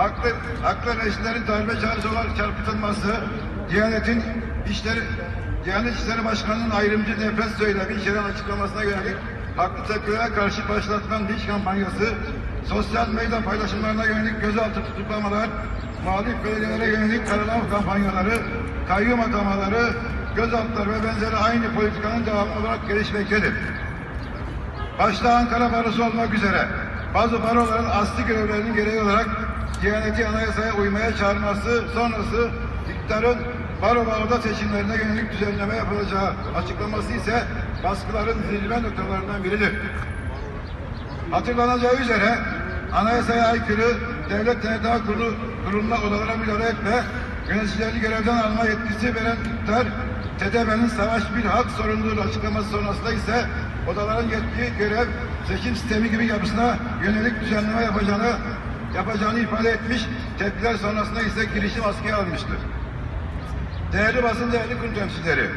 haklı, haklı reislerin darbe çağrısı olarak çarpıtılması, Diyanet'in işleri, Diyanet İşleri Başkanı'nın ayrımcı nefret söylemi içeren açıklamasına yönelik haklı tepkilere karşı başlatılan linç kampanyası, sosyal medya paylaşımlarına yönelik gözaltı tutuklamalar, muhalif belediyelere yönelik karalama kampanyaları, kayyum atamaları, gözaltıları ve benzeri aynı politikanın devamı olarak gelişmektedir. Başta Ankara Barosu olmak üzere bazı baroların asli görevlerinin gereği olarak Diyaneti Anayasa'ya uymaya çağırması sonrası iktidarın baro ve oda seçimlerine yönelik düzenleme yapılacağı açıklaması ise baskıların zirve noktalarından biridir. Hatırlanacağı üzere anayasaya aykırı devlet tenezzül kurulu kuruluna odalara müdahale etme, yöneticileri görevden alma yetkisi veren iktidar, TTB'nin savaş bir hak sorumluluğu açıklaması sonrasında ise odaların yetki, görev, seçim sistemi gibi yapısına yönelik düzenleme yapacağını yapacağını ifade etmiş, tepkiler sonrasında ise girişim askıya almıştır. Değerli basın, değerli kurum temsilcileri,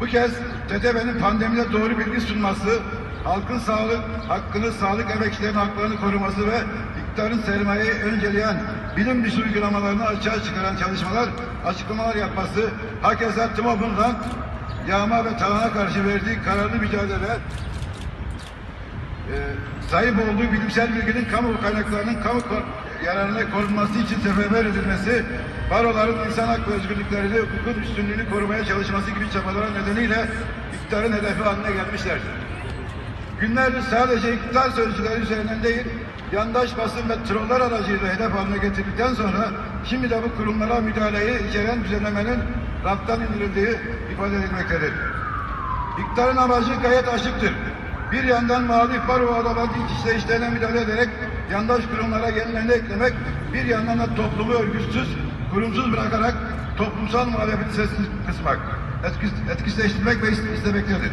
bu kez TTB'nin pandemide doğru bilgi sunması, halkın sağlık hakkını, sağlık emekçilerinin haklarını koruması ve iktidarın sermayeyi önceleyen bilim dışı uygulamalarını açığa çıkaran çalışmalar, açıklamalar yapması, hakeza TMOB'undan yağma ve talana karşı verdiği kararlı mücadele, sahip olduğu bilimsel bilginin kamu kaynaklarının kamu yararına korunması için seferber edilmesi, baroların insan hak ve özgürlüklerini, hukukun üstünlüğünü korumaya çalışması gibi çabalar nedeniyle iktidarın hedefi haline gelmişlerdir. Günlerdir sadece iktidar sözcüleri üzerinden değil, yandaş basın ve troller aracıyla hedef haline getirdikten sonra şimdi de bu kurumlara müdahaleyi içeren düzenlemenin raftan indirildiği ifade edilmektedir. İktidarın amacı gayet açıktır. Bir yandan muhalif baro adaların iç işlerine müdahale ederek yandaş kurumlara yenilerini eklemek, bir yandan da toplumu örgütsüz, kurumsuz bırakarak toplumsal muhalefeti sesini kısmak, etkis, etkisizleştirmek ve istemektedir.